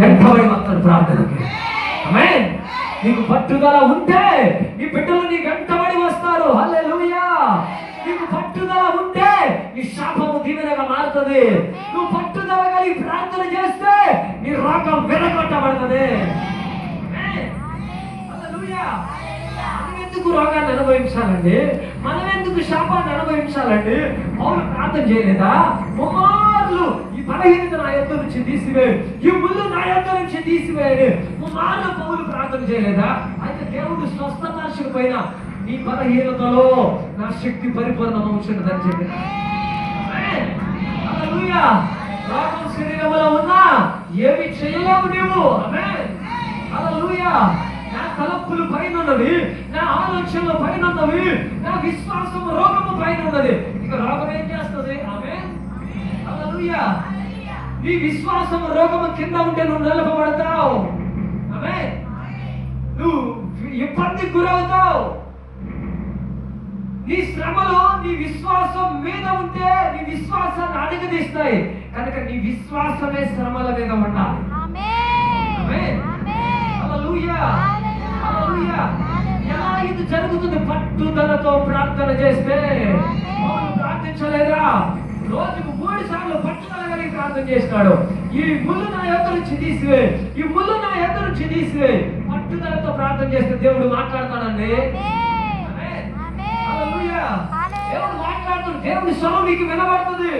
ఎంతబడి వస్తాడు ప్రార్థనకి. ఆమేన్. నీకు పట్టుదల ఉంటే నీ బిడ్డలు నీకు ఎంతబడి వస్తారు. హల్లెలూయా. నీకు పట్టుదల ఉంటే నీ శాపము దీవెనగా మారుతుంది. నువ్వు పట్టుదల కలిగి ప్రార్థన చేస్తే నీ రోగం విరగొట్టబడుతుంది ఎందుకు రోగాన్ని అనుభవించాలండి? మనం ఎందుకు శాపాన్ని అనుభవించాలండి? మౌన ప్రార్థన చేయలేదా? బలహీనత నా యొక్క నుంచి తీసివేయు. ఈ ముళ్ళు నా యొక్క నుంచి తీసివేయడు ముమ్మార్లు పౌలు ప్రార్థన చేయలేదా? అయితే దేవుడు స్వస్థత పైన నీ బలహీనతలో నా శక్తి పరిపూర్ణమవుతున్నదని చెప్పి. ఆమేన్. శరీరంలో ఉన్నా ఏమి చేయలేవు నీవు. అలా నా తలపులు పైన ఉన్నవి నా ఆలోచనలు పైన ఉన్నవి నా విశ్వాసం రోగము పైన ఉన్నది. ఇక రోగం ఏం చేస్తుంది? ఆమె నీ విశ్వాసం రోగము కింద ఉంటే నువ్వు నిలబడతావు. ఆమె నువ్వు ఇబ్బందికి గురవుతావు. నీ శ్రమలు నీ విశ్వాసం మీద ఉంటే నీ విశ్వాసాన్ని అడగదీస్తాయి కనుక నీ విశ్వాసమే శ్రమల మీద ఉండాలి. ఎలా ఇది జరుగుతుంది? పట్టుదలతో ప్రార్థన చేస్తే. ప్రార్థించలేదా రోజుకు మూడు ప్రార్థన చేసినాడు. ఈ ముళ్ళు నా యొక్క నుంచి తీసివే ఈ ముళ్ళు నా యొక్క నుంచి తీసివే పట్టుదలతో ప్రార్థన చేస్తే దేవుడు మాట్లాడతాడండి. దేవుడు మాట్లాడుతుంది దేవుడి స్వరం మీకు వినబడుతుంది.